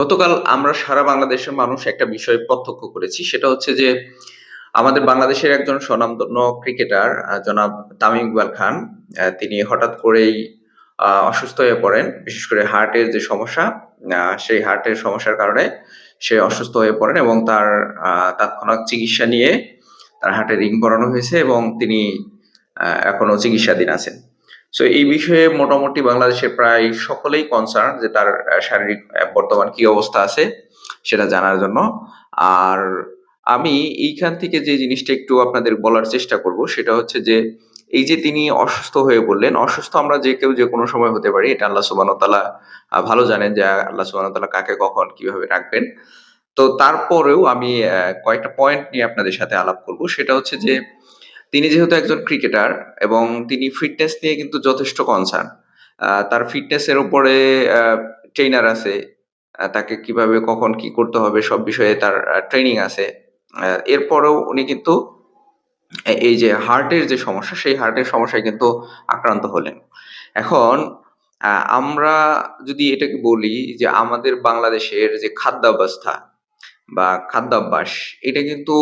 গতকাল আমরা সারা বাংলাদেশের মানুষ একটা বিষয় প্রত্যক্ষ করেছি। সেটা হচ্ছে যে আমাদের বাংলাদেশের একজন স্বনামধন্য ক্রিকেটার জনাব তামিম ইকবাল খান। তিনি হঠাৎ করেই অসুস্থ হয়ে পড়েন। বিশেষ করে হার্টের যে সমস্যা, সেই হার্টের সমস্যার কারণে সে অসুস্থ হয়ে পড়েন এবং তার আ তাৎক্ষণাৎ চিকিৎসা নিয়ে তার হার্টে রিং পরানো হয়েছে এবং তিনি এখনও চিকিৎসাধীন আছেন। সো এই বিষয়ে মোটামুটি বাংলাদেশের প্রায় সকলেই কনসার্ন যে তার শারীরিক বর্তমান কি অবস্থা আছে সেটা জানার জন্য। আর আমি এইখান থেকে যে জিনিসটা একটু আপনাদের বলার চেষ্টা করব সেটা হচ্ছে যে, এই যে তিনি অসুস্থ হয়ে বললেন অসুস্থ আমরা যে কেউ যে কোনো সময় হতে পারি। এটা আল্লাহ ওয়া ভালো জানেন যে আল্লাহ ওয়া কাকে কখন কীভাবে রাখবেন। তো তারপরেও আমি কয়েকটা পয়েন্ট নিয়ে আপনাদের সাথে আলাপ করব। সেটা হচ্ছে যে তিনি যেহেতু একজন ক্রিকেটার এবং তিনি ফিটনেস নিয়ে কিন্তু যথেষ্ট কনসার্ন। তার ফিটনেস এর উপরে আ ট্রেইনার আছে। তাকে কীভাবে কখন কি করতে হবে সব বিষয়ে তার ট্রেনিং আছে। এরপরেও উনি কিন্তু এই যে হার্টের যে সমস্যা, সেই হার্টের সমস্যায় কিন্তু আক্রান্ত হলেন। এখন আমরা যদি এটাকে বলি যে আমাদের বাংলাদেশের যে খাদ্যাভ্যবস্থা বা খাদ্যাভ্যাস, এটা কিন্তু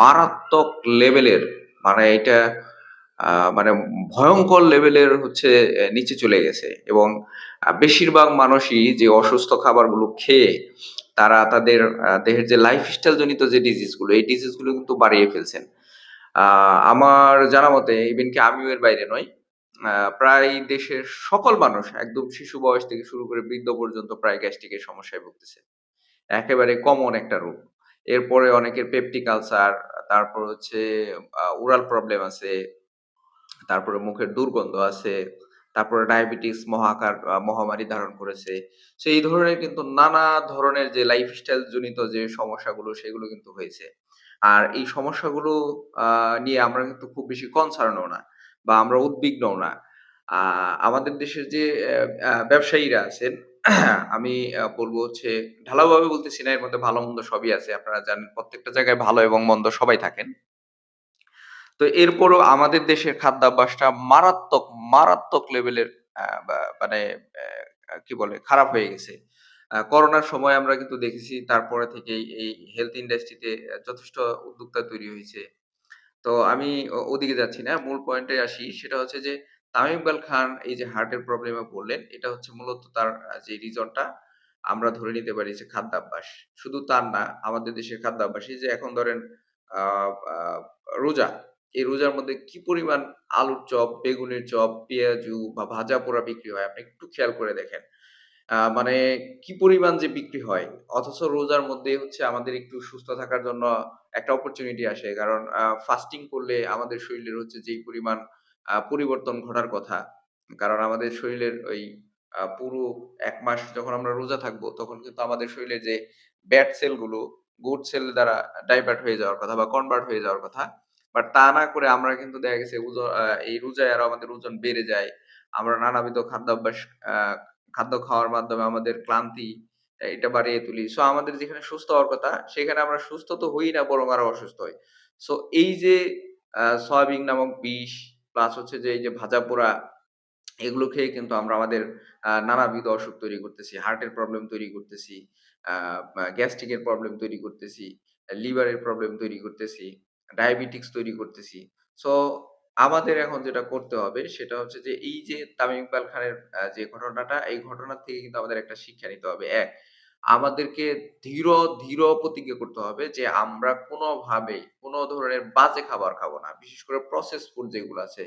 মারাত্মক লেভেলের মানে এটা মানে ভয়ঙ্কর লেভেলের হচ্ছে নিচে চলে গেছে এবং বেশিরভাগ মানুষই যে অসুস্থ খাবারগুলো খেয়ে তারা তাদের দেহের যে লাইফস্টাইল জনিত যে ডিজিজগুলো, এই ডিজিজগুলো কিন্তু বাড়িয়ে ফেলছেন। আমার জানা মতে ইভেন কি আমিও এর বাইরে নই। প্রায় দেশের সকল মানুষ একদম শিশু বয়স থেকে শুরু করে বৃদ্ধ পর্যন্ত প্রায় গ্যাস্ট্রিক এর সমস্যায় ভুগতেছে। একেবারে কমন একটা রোগ। এরপরে অনেকের পেপটিক আলসার, তারপর হচ্ছে আ ওরাল প্রবলেম আছে। তারপরে মুখের দুর্গন্ধ আছে। তারপরে ডায়াবেটিস মহাকার মহামারী ধারণ করেছে। সো এই ধরনের কিন্তু নানা ধরনের যে লাইফস্টাইল জনিত যে সমস্যাগুলো সেগুলো কিন্তু হয়েছে। আর এই সমস্যাগুলো নিয়ে আমরা কিন্তু খুব বেশি কনসার্ন না বা আমরা উদ্বিগ্নও না। আমাদের দেশের যে ব্যবসায়ীরা আছেন আমি আ বলব হচ্ছে ঢালাওভাবে বলতেছি না এর মধ্যে ভালো-মন্দ সবই আছে। আপনারা জানেন প্রত্যেকটা জায়গায় ভালো এবং মন্দ সবাই থাকেন। তো এরপরও আমাদের দেশের খাদ্যাভ্যাসটা মারাত্মক, মারাত্মক লেভেলের মানে কি বলে খারাপ হয়ে গেছে। করোনার সময় আমরা কিন্তু দেখেছি তারপরে থেকেই এই হেলথ ইন্ডাস্ট্রিতে যথেষ্ট উদ্যোক্তা তৈরি হয়েছে। তো আমি ওদিকে যাচ্ছি না। মূল পয়েন্টে আসি। সেটা হচ্ছে যে তামিম ইকবাল খান এই যে হার্টের প্রবলেম পড়লেন, এটা হচ্ছে মূলত তার যে রিজনটা আমরা ধরে নিতে পারি যে খাদ্যাভ্যাস। শুধু তার না, আমাদের দেশের খাদ্যাভ্যাস। এই যে এখন ধরেন রোজা। এই রোজার মধ্যে কি পরিমাণ আলুর চপ, বেগুনের চপ, পেঁয়াজু বা ভাজা পোড়া বিক্রি হয় আপনি একটু খেয়াল করে দেখেন। মানে কি পরিমাণ যে বিক্রি হয়। অথচ রোজার মধ্যে হচ্ছে আমাদের একটু সুস্থ থাকার জন্য একটা অপরচুনিটি আসে। কারণ ফাস্টিং করলে আমাদের শরীরের হচ্ছে যেই পরিমাণ পরিবর্তন ঘটার কথা। কারণ আমাদের শরীরের ওই পুরো এক মাস যখন আমরা রোজা থাকব, তখন কিন্তু আমাদের শরীরে যে ব্যাড সেলগুলো গুড সেল দ্বারা ডাইভার্ট হয়ে যাওয়ার কথা বা কনভার্ট হয়ে যাওয়ার কথা। বাট তা না করে আমরা কিন্তু দেখা গেছে এই রোজায় আরও আমাদের ওজন বেড়ে যায়। আমরা নানাবিধ খাদ্যাভ্যাস খাদ্য খাওয়ার মাধ্যমে আমাদের ক্লান্তি এটা বাড়িয়ে তুলি। সো আমাদের যেখানে সুস্থ হওয়ার কথা, সেখানে আমরা সুস্থ তো হই না বরং আরও অসুস্থ হই। সো এই যে সয়াবিন নামক বিষ প্লাস হচ্ছে যে এই যে ভাজা পোড়া এগুলো খেয়ে কিন্তু আমরা আমাদের নানাবিধ অসুখ তৈরি করতেছি। হার্টের প্রবলেম তৈরি করতেছি। আ মা গ্যাস্ট্রিক এর প্রবলেম তৈরি করতেছি। লিভারের প্রবলেম তৈরি করতেছি। ডায়াবেটিকস তৈরি করতেছি। সো আমাদের এখন যেটা করতে হবে সেটা হচ্ছে যে এই যে তামিম ইকবাল খানের যে ঘটনাটা, এই ঘটনা থেকে কিন্তু আমাদের একটা শিক্ষা নিতে হবে। ১ আমাদেরকে ধীর, ধীর প্রতিজ্ঞা করতে হবে যে আমরা কোনভাবেই কোনো ধরনের বাজে খাবার খাব না। বিশেষ করে প্রসেস ফুড যেগুলো আছে।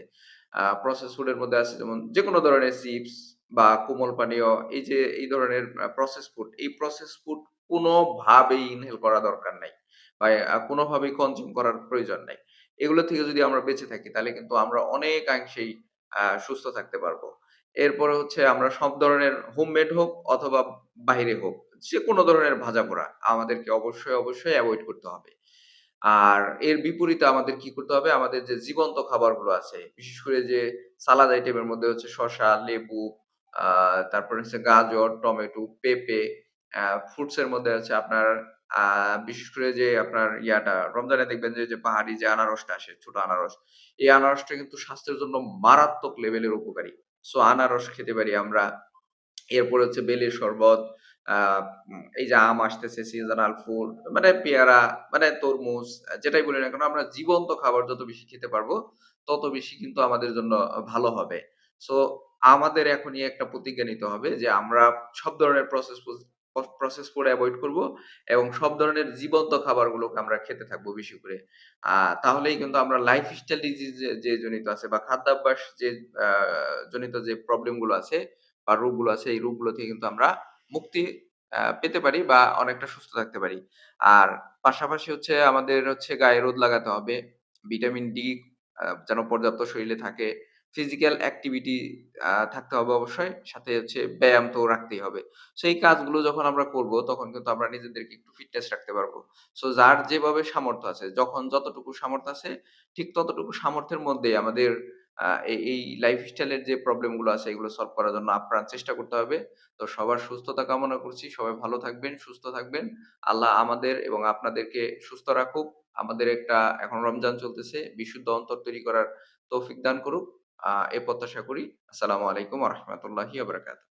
প্রসেস ফুড এর মধ্যে আছে যেমন যেকোনো ধরনের চিপস বা কোমল পানীয় এই যে এই ধরনের প্রসেস ফুড, এই প্রসেস ফুড কোনভাবেই ইনহেল করা দরকার নাই। বা কোনোভাবেই কনজিউম করার প্রয়োজন নাই। এগুলো থেকে যদি আমরা বেঁচে থাকি তাহলে কিন্তু আমরা অনেকাংশেই সুস্থ থাকতে পারব। এরপরে হচ্ছে আমরা সব ধরনের হোমমেড হোক অথবা বাইরে হোক, যেকোনো ধরনের ভাজা-পোড়া আমাদেরকে অবশ্যই, অবশ্যই অ্যাভয়েড করতে হবে। আর এর বিপরীতে আমাদের কি করতে হবে? আমাদের যে জীবন্ত খাবারগুলো আছে, বিশেষ করে যে সালাদ আইটেম এর মধ্যে হচ্ছে শসা, লেবু, তারপরে হচ্ছে গাজর, টমেটো, পেঁপে, ফ্রুটস এর মধ্যে হচ্ছে আপনার বিশেষ করে যে আপনার ইয়াটা রমজানে দেখবেন যে, যে পাহাড়ি যে আনারসটা আসে, ছোট আনারস। এই আনারসটা কিন্তু স্বাস্থ্যের জন্য মারাত্মক লেভেলের উপকারী। সো আনারস খেতে পারি আমরা। এরপরে হচ্ছে বেলের শরবত, এই যে আম আসতেছে সিজনাল ফুড মানে পেয়ারা মানে তরমুজ যেটাই বলি না কেন আমরা জীবন্ত খাবার যত বেশি খেতে পারব, তত বেশি কিন্তু আমাদের জন্য ভালো হবে। সো আমাদের এখনই একটা প্রতিজ্ঞা নিতে হবে যে আমরা সব ধরনের প্রসেস প্রসেস ফুড এভয়েড করব এবং সব ধরনের জীবন্ত খাবারগুলোকে আমরা খেতে থাকব বেশি করে। তাহলেই কিন্তু আমরা লাইফস্টাইল ডিজিজ যে জনিত আছে বা খাদ্যাভ্যাস যে জনিত যে প্রবলেমগুলো আছে বা রোগগুলো আছে এই রোগগুলো থেকে কিন্তু আমরা মুক্তি পেতে পারি বা অনেকটা সুস্থ থাকতে পারি। আর পাশাপাশি হচ্ছে আমাদের হচ্ছে গায়ে রোদ লাগাতে হবে। ভিটামিন ডি যেন পর্যাপ্ত শরীরে থাকে। ফিজিক্যাল অ্যাক্টিভিটি থাকতে হবে অবশ্যই। সাথে হচ্ছে ব্যায়াম তো রাখতেই হবে। সো এই কাজগুলো যখন আমরা করব তখন কিন্তু আমরা নিজেদেরকে একটু ফিটনেস রাখতে পারব। সো যার যেভাবে সামর্থ্য আছে, যখন যতটুকু সামর্থ্য আছে ঠিক ততটুকু সামর্থ্যের মধ্যেই আমাদের এই এই লাইফস্টাইল যে প্রবলেমগুলো আছে এগুলো সলভ করার জন্য আপ্রাণ চেষ্টা করতে হবে। তো সবার সুস্থতা কামনা করছি। সবাই ভালো থাকবেন, সুস্থ থাকবেন। আল্লাহ আমাদের এবং আপনাদেরকে সুস্থ রাখুক। আমাদের একটা এখন রমজান চলতেছে। বিশুদ্ধ অন্তর তৈরি করার তৌফিক দান করুক। এ প্রত্যাশা করি। আসসালামু আলাইকুম রাহমাতুল্লাহি ওয়া বারাকাতুহু।